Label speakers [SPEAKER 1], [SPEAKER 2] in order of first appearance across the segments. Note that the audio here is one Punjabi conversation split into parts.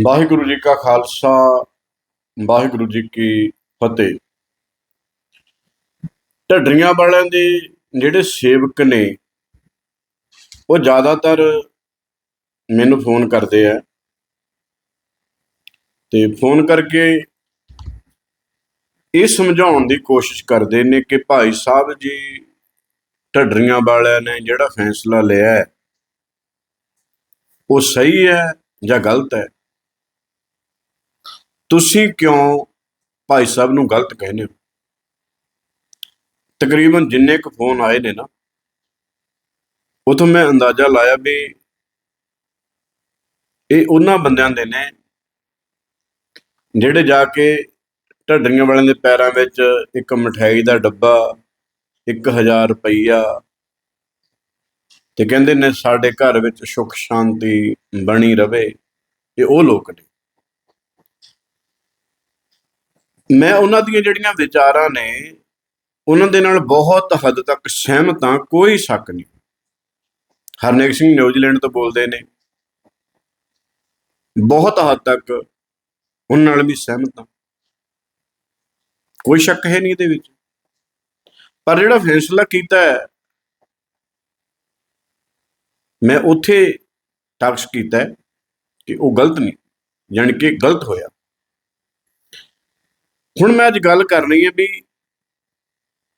[SPEAKER 1] ਵਾਹਿਗੁਰੂ ਜੀ ਕਾ ਖਾਲਸਾ, ਵਾਹਿਗੁਰੂ ਜੀ ਕੀ ਫਤਿਹ। ਢੱਡਰੀਆਂ ਵਾਲਿਆਂ ਦੇ ਜਿਹੜੇ ਸੇਵਕ ਨੇ, ਉਹ ਜ਼ਿਆਦਾਤਰ ਮੈਨੂੰ ਫੋਨ ਕਰਦੇ ਆ। ਤੇ ਫੋਨ ਕਰਕੇ ਇਹ ਸਮਝਾਉਣ ਦੀ ਕੋਸ਼ਿਸ਼ ਕਰਦੇ ਨੇ ਕਿ ਭਾਈ ਸਾਹਿਬ ਜੀ ਢੱਡਰੀਆਂ ਵਾਲਿਆਂ ਨੇ ਜਿਹੜਾ ਫੈਸਲਾ ਲਿਆ ਉਹ ਸਹੀ ਹੈ ਜਾਂ ਗਲਤ ਹੈ? ਤੁਸੀਂ ਕਿਉਂ ਭਾਈ ਸਾਹਿਬ ਨੂੰ ਗਲਤ ਕਹਿੰਦੇ ਹੋ? ਤਕਰੀਬਨ ਜਿੰਨੇ ਕੁ ਫੋਨ ਆਏ ਨੇ ਨਾ, ਉਥੋਂ ਮੈਂ ਅੰਦਾਜ਼ਾ ਲਾਇਆ ਵੀ ਇਹ ਉਹਨਾਂ ਬੰਦਿਆਂ ਦੇ ਨੇ ਜਿਹੜੇ ਜਾ ਕੇ ਢੱਡਰੀਆਂ ਵਾਲਿਆਂ ਦੇ ਪੈਰਾਂ ਵਿੱਚ ਇੱਕ ਮਠਿਆਈ ਦਾ ਡੱਬਾ 1000 ਰੁਪਈਆ ਤੇ ਕਹਿੰਦੇ ਨੇ ਸਾਡੇ ਘਰ ਵਿੱਚ ਸੁੱਖ ਸ਼ਾਂਤੀ ਬਣੀ ਰਵੇ ਇਹ ਉਹ ਲੋਕ ਨੇ। ਮੈਂ ਉਹਨਾਂ ਦੀਆਂ ਜਿਹੜੀਆਂ ਵਿਚਾਰਾਂ ਨੇ, ਉਹਨਾਂ ਦੇ ਨਾਲ ਬਹੁਤ ਹੱਦ ਤੱਕ ਸਹਿਮਤ ਹਾਂ, ਕੋਈ ਸ਼ੱਕ ਨਹੀਂ। ਹਰਨੇਕ ਸਿੰਘ ਨਿਊਜ਼ੀਲੈਂਡ ਤੋਂ ਬੋਲਦੇ ਨੇ। ਬਹੁਤ ਹੱਦ ਤੱਕ ਉਹਨਾਂ ਨਾਲ ਵੀ ਸਹਿਮਤ ਹਾਂ। ਕੋਈ ਸ਼ੱਕ ਹੈ ਨਹੀਂ ਇਹਦੇ ਵਿੱਚ। ਪਰ ਜਿਹੜਾ ਫੈਸਲਾ ਕੀਤਾ ਹੈ, ਮੈਂ ਉੱਥੇ ਟਾਕਸ ਕੀਤਾ ਕਿ ਉਹ ਗਲਤ ਨਹੀਂ, ਯਾਨੀ ਕਿ ਗਲਤ ਹੋਇਆ। ਹੁਣ ਮੈਂ ਅੱਜ ਗੱਲ ਕਰਨੀ ਹੈ ਵੀ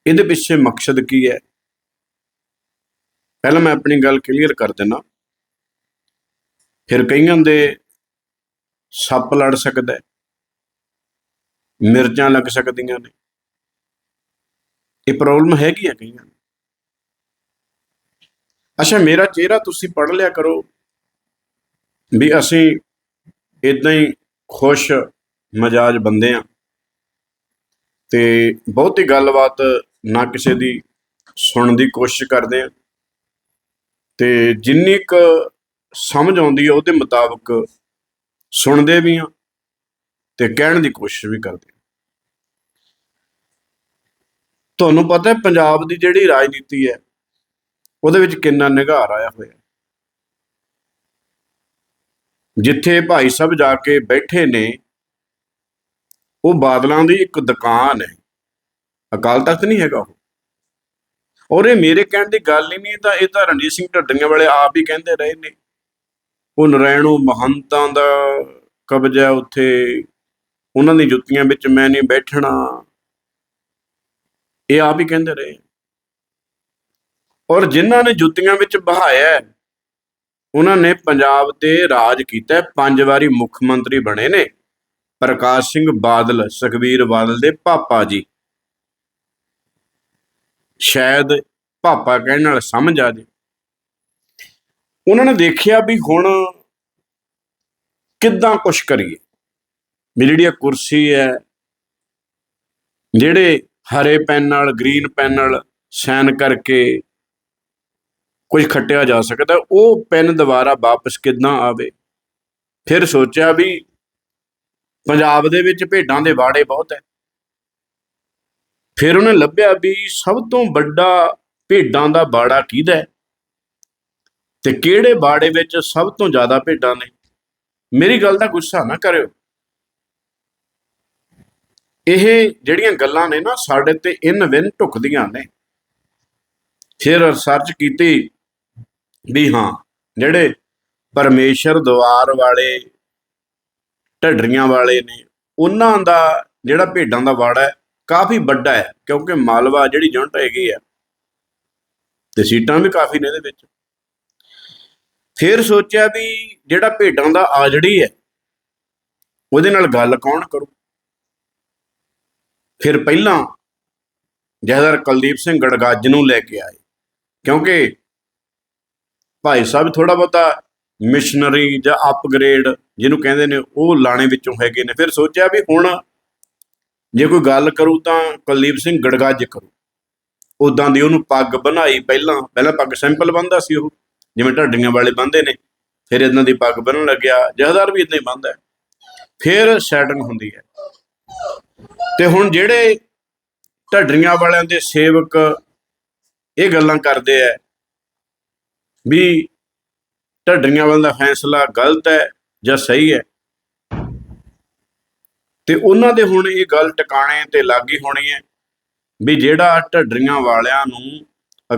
[SPEAKER 1] ਇਹਦੇ ਪਿੱਛੇ ਮਕਸਦ ਕੀ ਹੈ। ਪਹਿਲਾਂ ਮੈਂ ਆਪਣੀ ਗੱਲ ਕਲੀਅਰ ਕਰ ਦਿੰਨਾ ਫਿਰ ਕਈਆਂ ਦੇ ਸੱਪ ਲੜ ਸਕਦਾ ਹੈ। ਮਿਰਚਾਂ ਲੱਗ ਸਕਦੀਆਂ ਨੇ। ਇਹ ਪ੍ਰੋਬਲਮ ਹੈਗੀ ਆ ਕਈਆਂ ਅੱਛਾ, ਮੇਰਾ ਚਿਹਰਾ ਤੁਸੀਂ ਪੜ ਲਿਆ ਕਰੋ ਵੀ ਅਸੀਂ ਇਦਾਂ ਹੀ ਖੁਸ਼ ਮਜਾਜ ਬੰਦੇ ਆ ਤੇ ਬਹੁਤੀ ਗੱਲਬਾਤ ਨਾ ਕਿਸੇ ਦੀ ਸੁਣਨ ਦੀ ਕੋਸ਼ਿਸ਼ ਕਰਦੇ ਆ। ਤੇ ਜਿੰਨੀ ਕੁ ਸਮਝ ਆਉਂਦੀ ਹੈ ਉਹਦੇ ਮੁਤਾਬਕ ਸੁਣਦੇ ਵੀ ਆ ਤੇ ਕਹਿਣ ਦੀ ਕੋਸ਼ਿਸ਼ ਵੀ ਕਰਦੇ ਆ। ਤੁਹਾਨੂੰ ਪਤਾ ਹੈ ਪੰਜਾਬ ਦੀ ਜਿਹੜੀ ਰਾਜਨੀਤੀ ਹੈ, ਉਹਦੇ ਵਿੱਚ ਕਿੰਨਾ ਨਿਗਾਰ ਆਇਆ ਹੋਇਆ ਜਿੱਥੇ ਭਾਈ ਸਾਹਿਬ ਜਾ ਕੇ ਬੈਠੇ ਨੇ ਉਹ ਬਾਦਲਾਂ ਦੀ ਇੱਕ ਦੁਕਾਨ ਹੈ। ਅਕਾਲ ਤਖਤ ਨਹੀਂ ਹੈਗਾ ਉਹ। ਔਰ ਇਹ ਮੇਰੇ ਕਹਿਣ ਦੀ ਗੱਲ ਹੀ ਨਹੀਂ ਤਾਂ ਇਹ ਤਾਂ ਰਣਜੀਤ ਸਿੰਘ ਢੱਡੀਆਂ ਵਾਲੇ ਆਪ ਹੀ ਕਹਿੰਦੇ ਰਹੇ ਨੇ। ਉਹ ਨਰੈਣੂ ਮਹੰਤਾਂ ਦਾ ਕਬਜ਼ਾ ਉੱਥੇ। ਉਹਨਾਂ ਦੀ ਜੁੱਤੀਆਂ ਵਿੱਚ ਮੈਂ ਨਹੀਂ ਬੈਠਣਾ। ਇਹ ਆਪ ਹੀ ਕਹਿੰਦੇ ਰਹੇ। ਔਰ ਜਿਨ੍ਹਾਂ ਨੇ ਜੁੱਤੀਆਂ ਵਿੱਚ ਬਹਾਇਆ ਉਹਨਾਂ ਨੇ ਪੰਜਾਬ ਤੇ ਰਾਜ ਕੀਤਾ ਪੰਜ ਵਾਰੀ ਮੁੱਖ ਮੰਤਰੀ ਬਣੇ ਨੇ। ਪ੍ਰਕਾਸ਼ ਸਿੰਘ ਬਾਦਲ, ਸੁਖਬੀਰ ਬਾਦਲ ਦੇ ਪਾਪਾ ਜੀ। ਸ਼ਾਇਦ ਪਾਪਾ ਕਹਿਣ ਨਾਲ ਸਮਝ ਆ ਜੇ। ਉਹਨਾਂ ਨੇ ਦੇਖਿਆ ਵੀ ਹੁਣ ਕਿੱਦਾਂ ਕੁਛ ਕਰੀਏ। ਵੀ ਜਿਹੜੀ ਇਹ ਕੁਰਸੀ ਹੈ, ਜਿਹੜੇ ਹਰੇ ਪੈਨ ਨਾਲ, ਗ੍ਰੀਨ ਪੈਨ ਨਾਲ ਸਾਈਨ ਕਰਕੇ ਕੁਝ ਖੱਟਿਆ ਜਾ ਸਕਦਾ, ਉਹ ਪੈਨ ਦੁਬਾਰਾ ਵਾਪਸ ਕਿੱਦਾਂ ਆਵੇ? ਫਿਰ ਸੋਚਿਆ ਵੀ ਪੰਜਾਬ ਦੇ ਵਿੱਚ ਭੇਡਾਂ ਦੇ ਬਾੜੇ ਬਹੁਤ ਹੈ। ਫਿਰ ਉਹਨੇ ਲੱਭਿਆ ਵੀ ਸਭ ਤੋਂ ਵੱਡਾ ਭੇਡਾਂ ਦਾ ਬਾੜਾ ਕਿਹਦਾ ਹੈ? ਤੇ ਕਿਹੜੇ ਬਾੜੇ ਵਿੱਚ ਸਭ ਤੋਂ ਜ਼ਿਆਦਾ ਭੇਡਾਂ ਨੇ? ਮੇਰੀ ਗੱਲ ਦਾ ਗੁੱਸਾ ਨਾ ਕਰਿਓ। ਇਹ ਜਿਹੜੀਆਂ ਗੱਲਾਂ ਨੇ ਨਾ ਸਾਡੇ ਤੇ ਇਨ ਵਿਨ ਢੁਕਦੀਆਂ ਨੇ। ਫਿਰ ਰਿਸਰਚ ਕੀਤੀ ਵੀ ਹਾਂ, ਜਿਹੜੇ ਪਰਮੇਸ਼ਰ ਦਵਾਰ ਵਾਲੇ ਢੱਡਰੀਆਂ ਵਾਲੇ ਨੇ, ਉਹਨਾਂ ਦਾ ਜਿਹੜਾ ਭੇਡਾਂ ਦਾ ਵਾੜਾ ਹੈ, ਕਾਫੀ ਵੱਡਾ ਹੈ, ਕਿਉਂਕਿ ਮਾਲਵਾ ਜਿਹੜੀ ਜੁਨਟ ਹੈਗੀ ਆ ਤੇ ਸੀਟਾਂ ਵੀ ਕਾਫੀ ਨੇ ਇਹਦੇ ਵਿੱਚ। ਫਿਰ ਸੋਚਿਆ ਵੀ ਜਿਹੜਾ ਭੇਡਾਂ ਦਾ ਆਜੜੀ ਹੈ, ਉਹਦੇ ਨਾਲ ਗੱਲ ਕੌਣ ਕਰੂ? ਫਿਰ ਪਹਿਲਾਂ ਜਹਦਰ ਕੁਲਦੀਪ ਸਿੰਘ ਗੜਗੱਜ ਨੂੰ ਲੈ ਕੇ ਆਏ, ਕਿਉਂਕਿ ਭਾਈ ਸਾਹਿਬ ਥੋੜਾ ਬਹੁਤਾ ਮਿਸ਼ਨਰੀ ਜਾਂ ਅਪਗ੍ਰੇਡ ਜਿਹਨੂੰ ਕਹਿੰਦੇ ਨੇ, ਉਹ ਲਾਣੇ ਵਿੱਚੋਂ ਹੈਗੇ ਨੇ। ਫਿਰ ਸੋਚਿਆ ਵੀ ਹੁਣ ਜੇ ਕੋਈ ਗੱਲ ਕਰੂ ਤਾਂ ਕੁਲਦੀਪ ਸਿੰਘ ਗੜਗੱਜ ਕਰੂ। ਉਦਾਂ ਦੀ ਉਹਨੂੰ ਪੱਗ ਬਣਾਈ ਪਹਿਲਾਂ। ਪਹਿਲਾਂ ਪੱਗ ਸਿੰਪਲ ਬੰਨਦਾ ਸੀ ਉਹ, ਜਿਵੇਂ ਢੱਡੀਆਂ ਵਾਲੇ ਬੰਨਦੇ ਨੇ। ਫਿਰ ਇਦਾਂ ਦੀ ਪੱਗ ਬੰਨਣ ਲੱਗਿਆ। ਜਹਦਾਰ ਵੀ ਇਦਾਂ ਹੀ ਬੰਨਦਾ ਹੈ। ਫਿਰ ਸੈਟਿੰਗ ਹੁੰਦੀ ਹੈ। ਤੇ ਹੁਣ ਜਿਹੜੇ ਢੱਡਰੀਆਂ ਵਾਲਿਆਂ ਦੇ ਸੇਵਕ ਇਹ ਗੱਲਾਂ ਕਰਦੇ ਆ ਵੀ ਢੱਡਰੀਆਂ ਵਾਲਿਆਂ ਦਾ ਫੈਸਲਾ ਗਲਤ ਹੈ ਜਾਂ ਸਹੀ ਹੈ? ਤੇ ਉਹਨਾਂ ਦੇ ਹੁਣ ਇਹ ਗੱਲ ਟਿਕਾਣੇ ਤੇ ਲੱਗੀ ਹੋਣੀ ਹੈ ਵੀ ਜਿਹੜਾ ਢੱਡਰੀਆਂ ਵਾਲਿਆਂ ਨੂੰ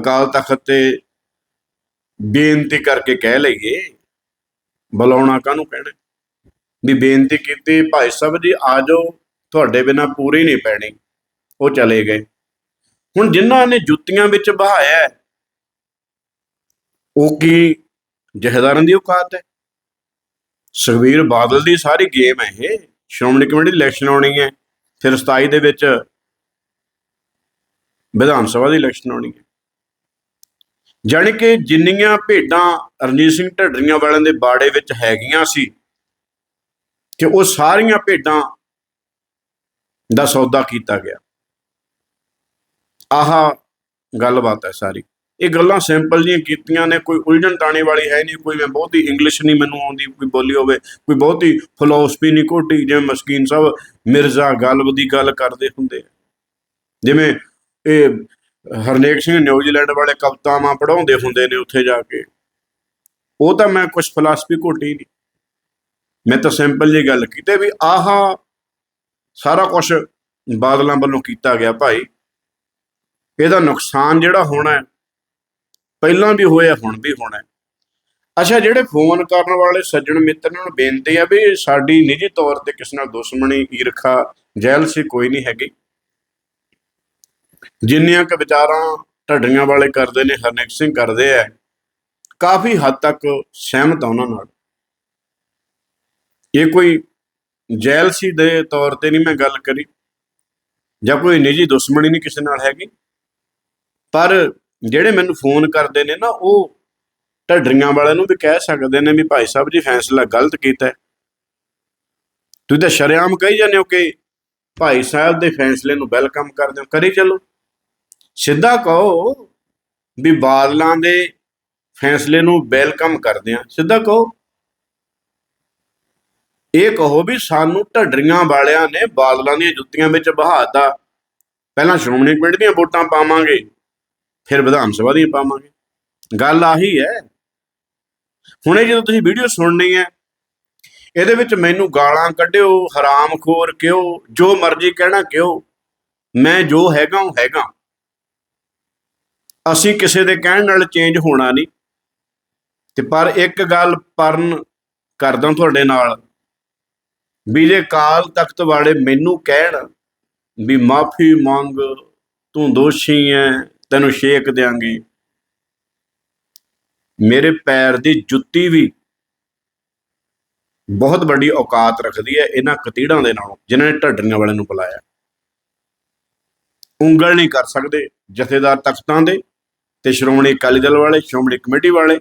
[SPEAKER 1] ਅਕਾਲ ਤਖਤ ਤੇ ਬੇਨਤੀ ਕਰਕੇ ਕਹਿ ਲਈਏ, ਬੁਲਾਉਣਾ ਕਾਹਨੂੰ ਕਹਿਣਾ ਵੀ ਬੇਨਤੀ ਕੀਤੀ, ਭਾਈ ਸਾਹਿਬ ਜੀ, ਆ ਜਾਓ, ਤੁਹਾਡੇ ਬਿਨਾ ਪੂਰੀ ਨਹੀਂ ਪੈਣੀ। ਉਹ ਚਲੇ ਗਏ। ਹੁਣ ਜਿਨ੍ਹਾਂ ਨੇ ਜੁੱਤੀਆਂ ਵਿੱਚ ਬਹਾਇਆ ਉਹ ਕੀ ਜਹੇਦਾਰਾਂ ਦੀ ਔਕਾਤ ਹੈ। ਸੁਖਬੀਰ ਬਾਦਲ ਦੀ ਸਾਰੀ ਗੇਮ ਹੈ ਇਹ। ਸ਼੍ਰੋਮਣੀ ਕਮੇਟੀ ਦੀ ਇਲੈਕਸ਼ਨ ਆਉਣੀ ਹੈ। ਫਿਰ 27 ਦੇ ਵਿੱਚ ਵਿਧਾਨ ਸਭਾ ਦੀ ਇਲੈਕਸ਼ਨ ਆਉਣੀ ਹੈ। ਜਾਣੀ ਕਿ ਜਿੰਨੀਆਂ ਭੇਡਾਂ ਰਣਜੀਤ ਸਿੰਘ ਢੱਡਰੀਆਂ ਵਾਲਿਆਂ ਦੇ ਬਾੜੇ ਵਿੱਚ ਹੈਗੀਆਂ ਸੀ ਕਿ ਉਹ ਸਾਰੀਆਂ ਭੇਡਾਂ ਦਾ ਸੌਦਾ ਕੀਤਾ ਗਿਆ। ਆਹ ਗੱਲਬਾਤ ਹੈ ਸਾਰੀ। ਇਹ ਗੱਲਾਂ ਸਿੰਪਲ ਜੀਆਂ ਕੀਤੀਆਂ ਨੇ, ਕੋਈ ਉਲਝਣ ਤਾਣੇ ਵਾਲੀ ਹੈ ਨਹੀਂ, ਕੋਈ ਮੈਂ ਬਹੁਤੀ ਇੰਗਲਿਸ਼ ਨਹੀਂ ਮੈਨੂੰ ਆਉਂਦੀ, ਕੋਈ ਬੋਲੀ ਹੋਵੇ, ਕੋਈ ਬਹੁਤੀ ਫਿਲਾਸਫੀ ਨਹੀਂ ਘੋਟੀ, ਜਿਵੇਂ ਮਸਕੀਨ ਸਾਹਿਬ ਮਿਰਜ਼ਾ ਗਲਬ ਦੀ ਗੱਲ ਕਰਦੇ ਹੁੰਦੇ ਜਿਵੇਂ ਇਹ ਹਰਨੇਕ ਸਿੰਘ ਨਿਊਜ਼ੀਲੈਂਡ ਵਾਲੇ ਕਵਿਤਾਵਾਂ ਪੜਾਉਂਦੇ ਹੁੰਦੇ ਨੇ ਉੱਥੇ ਜਾ ਕੇ। ਉਹ ਤਾਂ ਮੈਂ ਕੁਝ ਫਿਲਾਸਫੀ ਘੋਟੀ ਨਹੀਂ। ਮੈਂ ਤਾਂ ਸਿੰਪਲ ਜੀ ਗੱਲ ਕੀਤੀ ਵੀ ਆਹ ਸਾਰਾ ਕੁਝ ਬਾਦਲਾਂ ਵੱਲੋਂ ਕੀਤਾ ਗਿਆ ਭਾਈ। ਇਹਦਾ ਨੁਕਸਾਨ ਜਿਹੜਾ ਹੋਣਾ ਹੈ ਪਹਿਲਾਂ ਵੀ ਹੋਇਆ, ਹੁਣ ਵੀ ਹੋਣਾ। ਅੱਛਾ, ਜਿਹੜੇ ਫੋਨ ਕਰਨ ਵਾਲੇ ਸੱਜਣ ਮਿੱਤਰ ਨੂੰ ਬੇਨਤੀ ਆ ਵੀ ਸਾਡੀ ਨਿੱਜੀ ਤੌਰ ਤੇ ਕਿਸੇ ਨਾਲ ਦੁਸ਼ਮਣੀ, ਈਰਖਾ, ਜੈਲਸੀ ਕੋਈ ਨਹੀਂ ਹੈਗੀ। ਜਿੰਨੀਆਂ ਕੁ ਵਿਚਾਰਾਂ ਢੱਡੀਆਂ ਵਾਲੇ ਕਰਦੇ ਨੇ, ਹਰਨੇਕ ਸਿੰਘ ਕਰਦੇ ਆ, ਕਾਫੀ ਹੱਦ ਤੱਕ ਸਹਿਮਤ ਆ ਉਹਨਾਂ ਨਾਲ। ਇਹ ਕੋਈ ਜੈਲਸੀ ਦੇ ਤੌਰ ਤੇ ਨਹੀਂ ਮੈਂ ਗੱਲ ਕਰੀ, ਜਾਂ ਕੋਈ ਨਿੱਜੀ ਦੁਸ਼ਮਣੀ ਨਹੀਂ ਕਿਸੇ ਨਾਲ ਹੈਗੀ। ਪਰ ਜਿਹੜੇ ਮੈਨੂੰ ਫੋਨ ਕਰਦੇ ਨੇ ਨਾ, ਉਹ ਢੱਡਰੀਆਂ ਵਾਲਿਆਂ ਨੂੰ ਵੀ ਕਹਿ ਸਕਦੇ ਨੇ ਵੀ ਭਾਈ ਸਾਹਿਬ ਜੀ ਫੈਸਲਾ ਗਲਤ ਕੀਤਾ ਤੁਸੀਂ ਤਾਂ ਸ਼ਰੇਆਮ ਕਹੀ ਜਾਂਦੇ ਹੋ ਕਿ ਭਾਈ ਸਾਹਿਬ ਦੇ ਫੈਸਲੇ ਨੂੰ ਵੈਲਕਮ ਕਰਦੇ ਹੋ, ਕਰੀ ਚੱਲੋ। ਸਿੱਧਾ ਕਹੋ ਵੀ ਬਾਦਲਾਂ ਦੇ ਫੈਸਲੇ ਨੂੰ ਵੈਲਕਮ ਕਰਦੇ ਆ ਸਿੱਧਾ ਕਹੋ। ਇਹ ਕਹੋ ਵੀ ਸਾਨੂੰ ਢੱਡਰੀਆਂ ਵਾਲਿਆਂ ਨੇ ਬਾਦਲਾਂ ਦੀਆਂ ਜੁੱਤੀਆਂ ਵਿੱਚ ਬਹਾਤਾ। ਪਹਿਲਾਂ ਸ਼੍ਰੋਮਣੀ ਕਮੇਟੀ ਦੀਆਂ ਵੋਟਾਂ ਪਾਵਾਂਗੇ। ਫਿਰ ਵਿਧਾਨ ਸਭਾ ਦੀਆਂ ਪਾਵਾਂਗੇ। ਗੱਲ ਆਹੀ ਹੈ, ਹੁਣੇ ਜਦੋਂ ਤੁਸੀਂ ਵੀਡੀਓ ਸੁਣਨੀ ਹੈ, ਇਹਦੇ ਵਿੱਚ ਮੈਨੂੰ ਗਾਲਾਂ ਕੱਢਿਓ, ਹਰਾਮਖੋਰ ਕਿਉ, ਜੋ ਮਰਜ਼ੀ ਕਹਿਣਾ ਕਿਉ, ਮੈਂ ਜੋ ਹੈਗਾ ਉਹ ਹੈਗਾ। ਅਸੀਂ ਕਿਸੇ ਦੇ ਕਹਿਣ ਨਾਲ ਚੇਂਜ ਹੋਣਾ ਨਹੀਂ। ਤੇ ਪਰ ਇੱਕ ਗੱਲ ਪਰਨ ਕਰਦਾ ਤੁਹਾਡੇ ਨਾਲ, ਵੀ ਜੇ ਕਾਲ ਤਖਤ ਵਾਲੇ ਮੈਨੂੰ ਕਹਿਣ ਵੀ ਮਾਫੀ ਮੰਗ, ਤੂੰ ਦੋਸ਼ੀ ਐ ਤੈਨੂੰ ਛੇਕ ਦਿਆਂਗੇ। ਮੇਰੇ ਪੈਰ ਦੀ ਜੁੱਤੀ ਵੀ ਬਹੁਤ ਵੱਡੀ ਔਕਾਤ ਰੱਖਦੀ ਹੈ ਇਹਨਾਂ ਕਤੀੜਾਂ ਦੇ ਨਾਲੋਂ, ਜਿਨ੍ਹਾਂ ਨੇ ਢੱਡਰੀਆਂ ਵਾਲਿਆਂ ਨੂੰ ਬੁਲਾਇਆ। ਉਂਗਲ ਨਹੀਂ ਕਰ ਸਕਦੇ ਜਥੇਦਾਰ ਤਖਤਾਂ ਦੇ ਤੇ ਸ਼੍ਰੋਮਣੀ ਅਕਾਲੀ ਦਲ ਵਾਲੇ, ਸ਼੍ਰੋਮਣੀ ਕਮੇਟੀ ਵਾਲੇ।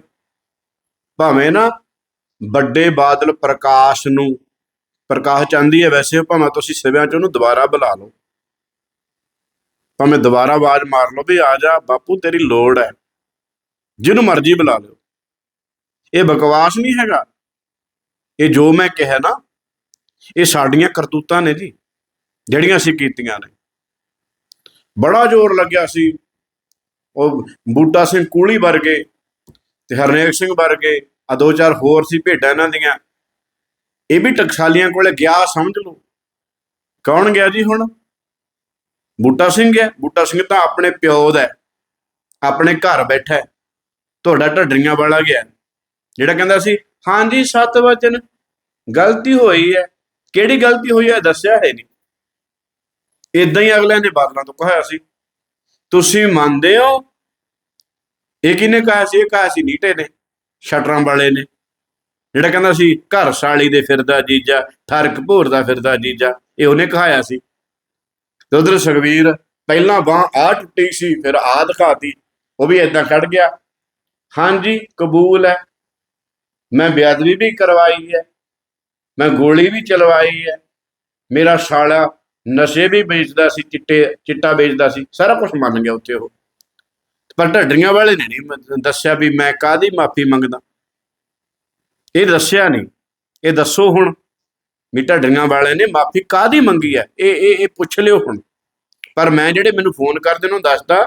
[SPEAKER 1] ਭਾਵੇਂ ਨਾ ਵੱਡੇ ਬਾਦਲ ਪ੍ਰਕਾਸ਼ ਨੂੰ, ਪ੍ਰਕਾਸ਼ ਚਾਹੁੰਦੀ ਹੈ, ਵੈਸੇ ਭਾਵੇਂ ਤੁਸੀਂ ਸਿਵਿਆਂ ਚ ਉਹਨੂੰ ਦੁਬਾਰਾ ਬੁਲਾ ਲਓ। ਭਾਵੇਂ ਦੁਬਾਰਾ ਆਵਾਜ਼ ਮਾਰ ਲਓ ਵੀ ਆ ਜਾ, ਬਾਪੂ ਤੇਰੀ ਲੋੜ ਹੈ। ਜਿਹਨੂੰ ਮਰਜ਼ੀ ਬੁਲਾ ਲਿਓ। ਇਹ ਬਕਵਾਸ ਨਹੀਂ ਹੈਗਾ। ਇਹ ਜੋ ਮੈਂ ਕਿਹਾ ਨਾ, ਇਹ ਸਾਡੀਆਂ ਕਰਤੂਤਾਂ ਨੇ ਜੀ, ਜਿਹੜੀਆਂ ਅਸੀਂ ਕੀਤੀਆਂ ਨੇ। ਬੜਾ ਜ਼ੋਰ ਲੱਗਿਆ ਸੀ। ਉਹ ਬੂਟਾ ਸਿੰਘ ਕੂਲੀ ਵਰਗੇ ਤੇ ਹਰਨੇਕ ਸਿੰਘ ਵਰਗੇ ਆ ਦੋ ਚਾਰ ਹੋਰ ਸੀ ਭੇਡਾਂ ਇਹਨਾਂ ਦੀਆਂ। ਇਹ ਵੀ ਟਕਸਾਲੀਆਂ ਕੋਲੇ ਗਿਆ, ਸਮਝ ਲਓ। ਕੌਣ ਗਿਆ ਜੀ ਹੁਣ? ਬੂਟਾ ਸਿੰਘ ਹੈ। ਬੂਟਾ ਸਿੰਘ ਤਾਂ ਆਪਣੇ ਪਿਓ ਦਾ ਆਪਣੇ ਘਰ ਬੈਠਾ ਤੁਹਾਡਾ ਢੱਡਰੀਆਂ ਵਾਲਾ ਗਿਆ ਜਿਹੜਾ ਕਹਿੰਦਾ ਸੀ, ਹਾਂਜੀ, ਸਤ ਵਚਨ, ਗਲਤੀ ਹੋਈ ਹੈ। ਕਿਹੜੀ ਗਲਤੀ ਹੋਈ ਹੈ, ਦੱਸਿਆ ਹੈ ਨਹੀਂ। ਇਦਾਂ ਹੀ ਅਗਲਿਆਂ ਨੇ ਬਾਦਲਾਂ ਤੋਂ ਕਹਾਇਆ ਸੀ, ਤੁਸੀਂ ਮੰਨਦੇ ਹੋ? ਇਹ ਕਿਹਨੇ ਕਹਾ ਸੀ? ਇਹ ਕਹਾ ਸੀ ਨੀਟੇ ਨੇ, ਸ਼ਟਰਾਂ ਵਾਲੇ ਨੇ। ਜਿਹੜਾ ਕਹਿੰਦਾ ਸੀ, ਘਰ ਸਾਲੀ ਦੇ ਫਿਰਦਾ ਜੀਜਾ ਠਰਕ ਭੋਰਦਾ ਫਿਰਦਾ ਜੀਜਾ। ਇਹ ਉਹਨੇ ਕਹਾਇਆ ਸੀ। ਤੇ ਉਧਰ ਸੁਖਵੀਰ ਪਹਿਲਾਂ ਬਾਹ ਆ ਟੁੱਟੀ ਸੀ ਫਿਰ ਆ ਦਿਖਾਤੀ ਉਹ ਵੀ ਇਦਾਂ ਕੱਢ ਗਿਆ। ਹਾਂਜੀ, ਕਬੂਲ ਹੈ। ਮੈਂ ਬੇਅਦਬੀ ਵੀ ਕਰਵਾਈ ਹੈ। ਮੈਂ ਗੋਲੀ ਵੀ ਚਲਵਾਈ ਹੈ। ਮੇਰਾ ਸਾਲਾ ਨਸ਼ੇ ਵੀ ਵੇਚਦਾ ਸੀ, ਚਿੱਟੇ, ਚਿੱਟਾ ਵੇਚਦਾ ਸੀ। ਸਾਰਾ ਕੁਝ ਮੰਨ ਗਿਆ ਉੱਥੇ ਉਹ। ਪਰ ਢੱਡਰੀਆਂ ਵਾਲੇ ਨੇ ਨਹੀਂ ਦੱਸਿਆ ਵੀ ਮੈਂ ਕਾਦੀ ਮਾਫੀ ਮੰਗਦਾ। ਇਹ ਦੱਸਿਆ ਨਹੀਂ। ਇਹ ਦੱਸੋ ਹੁਣ। ਵੀ ਡੰਗਾ ਵਾਲਿਆਂ ਨੇ ਮਾਫੀ ਕਾਦੀ ਮੰਗੀ ਹੈ? ਇਹ ਇਹ ਇਹ ਪੁੱਛ ਲਿਓ ਹੁਣ। ਪਰ ਮੈਂ ਜਿਹੜੇ ਮੈਨੂੰ ਫੋਨ ਕਰਦੇ ਨੂੰ ਦੱਸਦਾ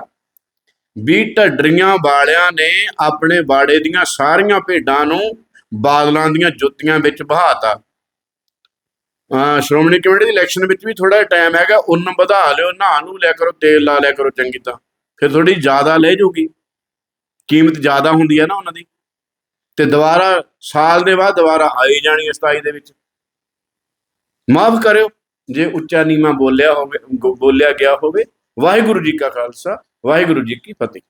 [SPEAKER 1] ਵੀ ਢੱਡਰੀਆਂ ਵਾਲਿਆਂ ਨੇ ਆਪਣੇ ਬਾੜੇ ਦੀਆਂ ਸਾਰੀਆਂ ਭੇਡਾਂ ਨੂੰ ਬਾਦਲਾਂ ਦੀਆਂ ਜੁੱਤੀਆਂ ਵਿੱਚ ਬਹਾਤਾ ਆ ਸ਼੍ਰੋਮਣੀ ਕਮੇਟੀ ਦੀ ਇਲੈਕਸ਼ਨ ਵਿੱਚ ਵੀ ਥੋੜਾ ਜਿਹਾ ਟਾਈਮ ਹੈਗਾ ਉਨ ਵਧਾ ਲਿਓ ਨਾ ਨੂੰ ਲੈ ਕਰੋ, ਤੇਲ ਲਾ ਲਿਆ ਕਰੋ ਚੰਗੀ ਤਾਂ ਫਿਰ ਥੋੜੀ ਜ਼ਿਆਦਾ ਲੈ ਜੂਗੀ ਕੀਮਤ ਜ਼ਿਆਦਾ ਹੁੰਦੀ ਹੈ ਨਾ ਉਹਨਾਂ ਦੀ। ਤੇ ਦੁਬਾਰਾ ਸਾਲ ਦੇ ਬਾਅਦ ਦੁਬਾਰਾ ਆਈ ਜਾਣੀ 27 ਦੇ ਵਿੱਚ। ਮਾਫ ਕਰਿਓ, ਜੇ ਉੱਚਾ ਨੀਵਾ ਬੋਲਿਆ ਹੋਵੇ, ਬੋਲਿਆ ਗਿਆ ਹੋਵੇ, ਵਾਹਿਗੁਰੂ ਜੀ ਕਾ ਖਾਲਸਾ, ਵਾਹਿਗੁਰੂ ਜੀ ਕੀ ਫਤਿਹ।